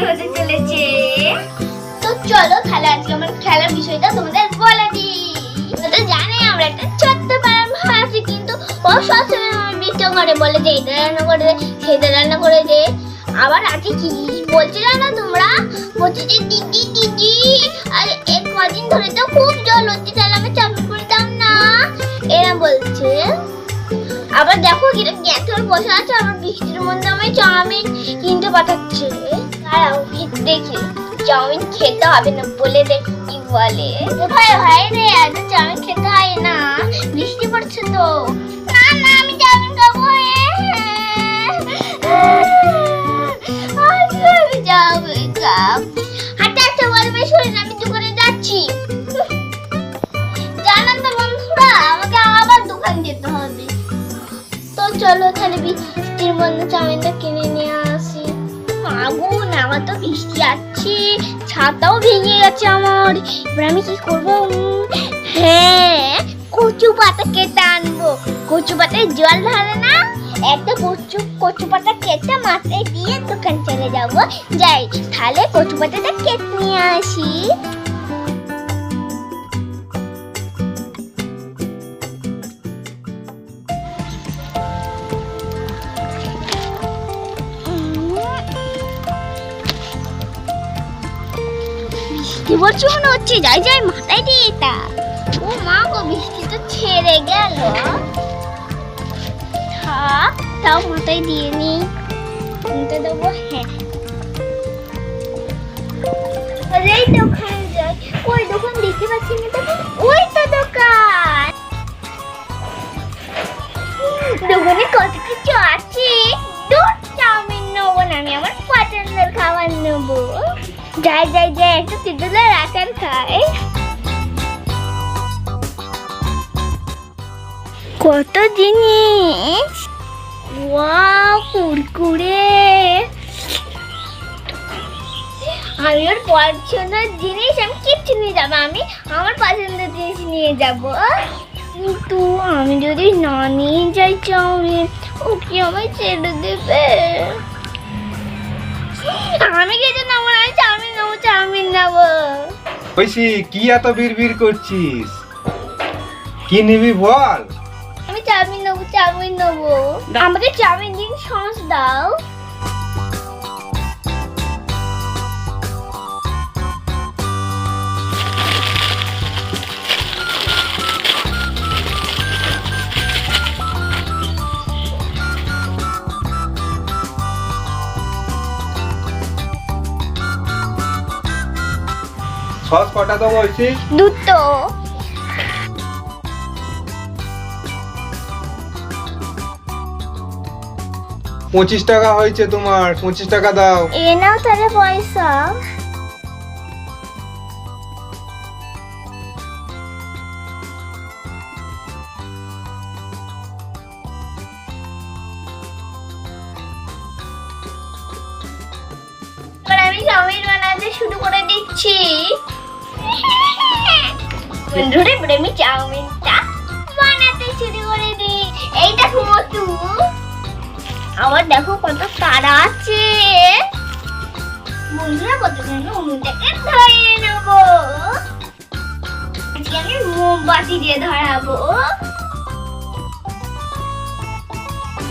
সুন্দর হতে তো চলো তাহলে আজকে আমার খেলার বিষয়টা তোমাদের বলে দিই। তো জানে আমরা একটা ছোট্ট পাড়ার ভাবছি কিন্তু ও সবসময় আমার বিচং করে বলে যে এটা রান্না করে দে সেটা রান্না করে দে। আবার আজকে কি বলছিলে না তোমরা? বলছি যে, দিদি দিদি, আর এক কদিন ধরে তো খুব জল হচ্ছে, তাহলে আমি চাপে পড়তাম না। এরা বলছে, আবার দেখো কীরকম গ্যাথর বসে আছে, আমার বৃষ্টির মধ্যে আমি চাউমিন কিনতে পাঠাচ্ছে। দাঁড়াও কি দেখি। চাউমিন খেতে হবে না বলে দেখি কি বলে। ভাই ভাই রে, এত চাউমিন খেতে হয় না। বৃষ্টি পড়ছে তো। আমি দোকানে যাচ্ছি। তো আমাকে আবার যেতে হবে। তো চলো তাহলে বৃষ্টির মধ্যে চাউমিনটা কিনে নিয়ে আগুন, আমার তো বৃষ্টি আসছে, ছাতাও ভেঙে গেছে আমার। এবার আমি কি করব? হ্যাঁ কচু পাতা কেটে আনব। কচু পাতায় জল ধরে না? একটা কচু কচু পাতা কেটে মাথায় দিয়ে দোকান চলে যাব। যাই, তাহলে কচু পাতাটা কেটে নিয়ে আসি। বৃষ্টি পড়ছে মনে হচ্ছে, যাই যাই মাথায় দিয়ে এটা ও মা গো, বৃষ্টি তো ছেড়ে গেল। থাক, তাও মাথায় দিয়ে নি। কিনতে দেবো হ্যাঁ। এই দোকানে যাই। ওই দোকান দেখতে পাচ্ছি না তো? ওই তো দোকান। দোকানে কত কিছু আছে? দুধ চাউমিন নেব না আমি, আমার পছন্দের খাবার নেব। যাই যাই যাই, একটু তিতুলের আচার খাই। কত জিনিস। ওয়াও, কুরকুরে। আমি ওর পছন্দের জিনিস, আমি কিচ্ছু নিয়ে যাব, আমি আমার পছন্দের জিনিস নিয়ে যাব। কিন্তু আমি যদি না নিয়ে যাই চাউমিন, ও কি আমায় ছেড়ে দেবে? আমি কিছু নেব? না আমি চাউমিন নেব চাউমিন নেব। ঐশী কি এত বিড়বিড় করছিস? কি নিবি বল? আমি চাউমিন নেব চাউমিন নেব। আমাকে চাউমিন দিন সস দাও। সস কটা দেবো বলছি দুটো। পঁচিশ টাকা হয়েছে তোমার পঁচিশ টাকা দাও। এ নাও তাহলে পয়সা। বন্ধুরে এবার আমি চাউমিনটা বানাতে শুরু করে দিই এই দেখো মতু আবার দেখো কত তারা আছে। বন্ধুরা, প্রথমে উনুনটাকে ধরিয়ে নেব। আজকে আমি মোমবাতি দিয়ে ধরাবো।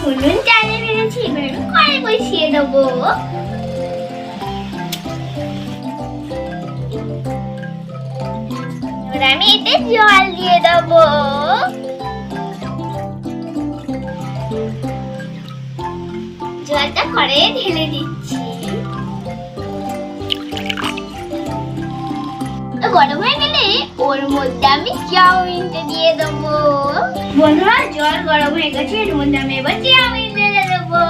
উনুন চালিয়ে ফেলেছি, এবার আমি কড়াই বসিয়ে দেবো। এবার আমি এতে জল দিয়ে দেবো। জলটা করে ঢেলে দিচ্ছি। গরম হয়ে গেলে ওর মধ্যে আমি চাউমিনটা দিয়ে দেবো। বন্ধুরা, জল গরম হয়ে গেছে, এর মধ্যে আমি এবার চাউমিন দিয়ে দেবো।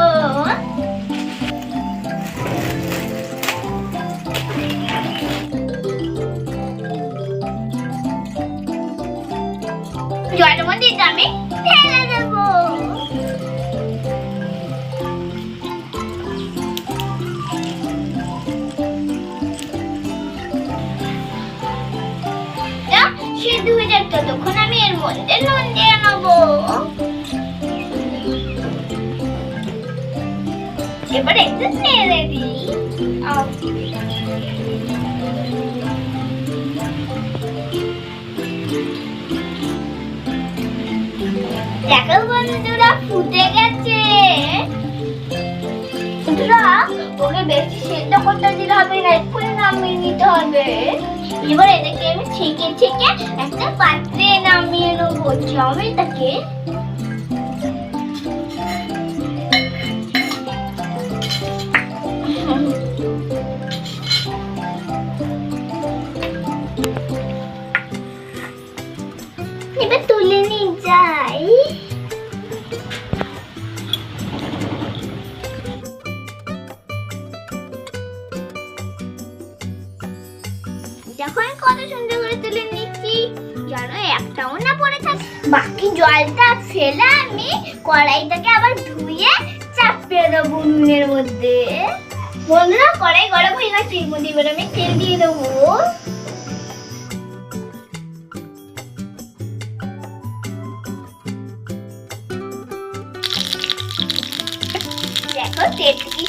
মধ্যে আমি ঢেলে দেবো। সিদ্ধ হয়ে যাচ্ছে তখন আমি এর মধ্যে নুন দিয়ে নেব। এবারে একটু নেড়ে দিই। দেখো বন্ধুরা, ফুটে গেছে। ওকে বেশি সেদ্ধ করতে দিলে হবে না, এক্ষুনি নামিয়ে নিতে হবে। এবার এটাকে আমি ছেঁকে ছেঁকে একটা পাত্রে নামিয়ে নেব। চাউমিনটাকে বাকি জলটা ফেলে আমি কড়াইটাকে আবার ধুয়ে চাপিয়ে দেবো উনুনের মধ্যে। বন্ধুরা, কড়াই গরম হয়ে গেছে, এর মধ্যে এবার আমি তেল দিয়ে দেবো। দেখো ফুটছে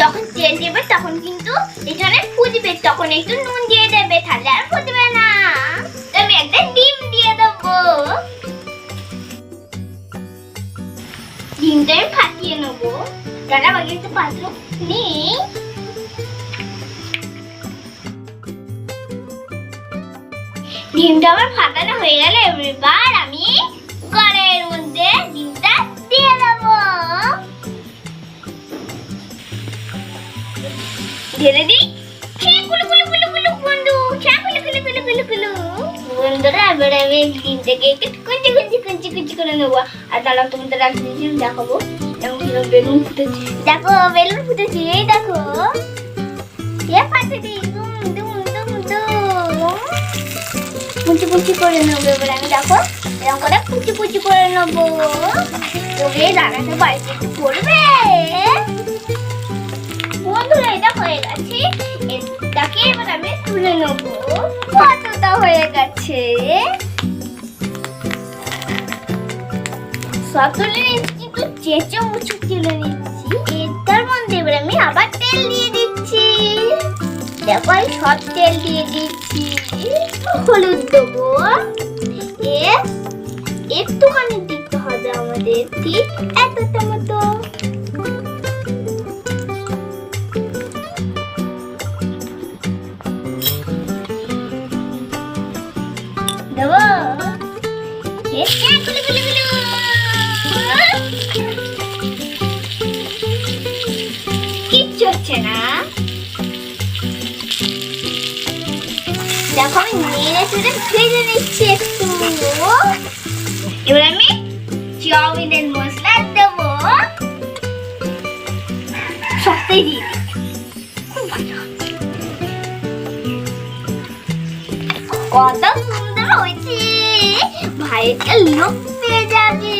যখন তেল দেবে তখন কিন্তু এখানে ফুটবে, তখন একটু নুন দিয়ে দেবে, তাহলে আর ফুটবে না। আমি একটা ডিম দিয়ে দেবো। ডিমটা আমি ফাটিয়ে নেব। দাদা বাকি একটা পাত্র নেই। ডিমটা আমার ফাটানো হয়ে গেলে এবার। কুলু কুলু বন্ধুরা এবার আমি ডিমটাকে কুঞ্চি কুঞ্চি কুঞ্চি কুঞ্চি করে নেব। আর দাঁড়াও, তোমাদের জিনিস দেখাবো। বেলুন ফুটেছে। দেখো, বেলুন ফুটেছে, এই দেখো। এ ফাটে দিই আমি এরকম করে কুচি কুচি করে নেব। তবে রান্নাটা বাড়িতে করবে হয়ে গেছে। এটাকে এবার আমি তুলে হয়ে গেছে? সব তুলে নিচ্ছি কিন্তু চেঁচো মুচু তুলে মধ্যে আমি আবার দিচ্ছি। দেখো সব তেল দিয়ে দিচ্ছি। হলুদ দেবো। একটুখানি দিতে হবে আমাদের ঠিক এতটা মতো। দেখো আমি নেড়ে চেড়ে ভেজে নিচ্ছি একটু। এবার আমি চাউমিনের মশলা দেবো। সবটাই ভালো। কত সুন্দর হয়েছে। ভাইটা লোক যাবে।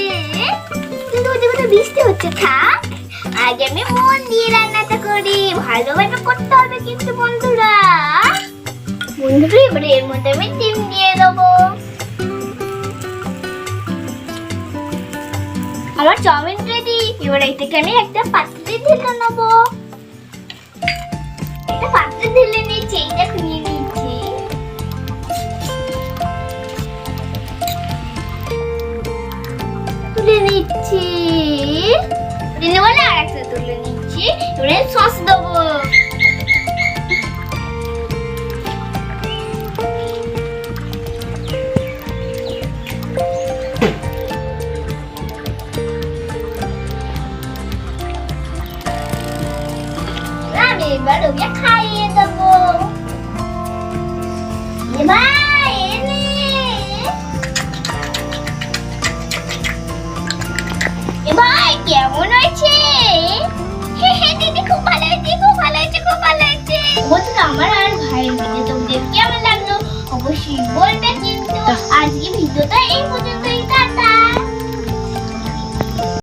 কিন্তু বৃষ্টি হচ্ছে, থাক। আগে আমি মন দিয়ে রান্নাটা করি। ভালোভাবে করতে হবে কিন্তু বন্ধুরা। বন্ধুরা এবারে এর মধ্যে আমি ডিম দিয়ে দেবো আমার চাউমিন রেডি এবার এটাকে আমি একটা পাত্রে ঢেলে নেব একটা পাত্রে ঢেলে নিয়েছি এইটা নিয়ে নিয়েছি তুলে নিচ্ছি দিলে বলে আর একটা তুলে নিচ্ছি এবারে সস দেবো বন্ধুরা আমার আর ভাইয়ের ভিডিও তোমাদের কেমন লাগল? অবশ্যই বলবে কিন্তু আজকে ভিডিওটা এই পর্যন্ত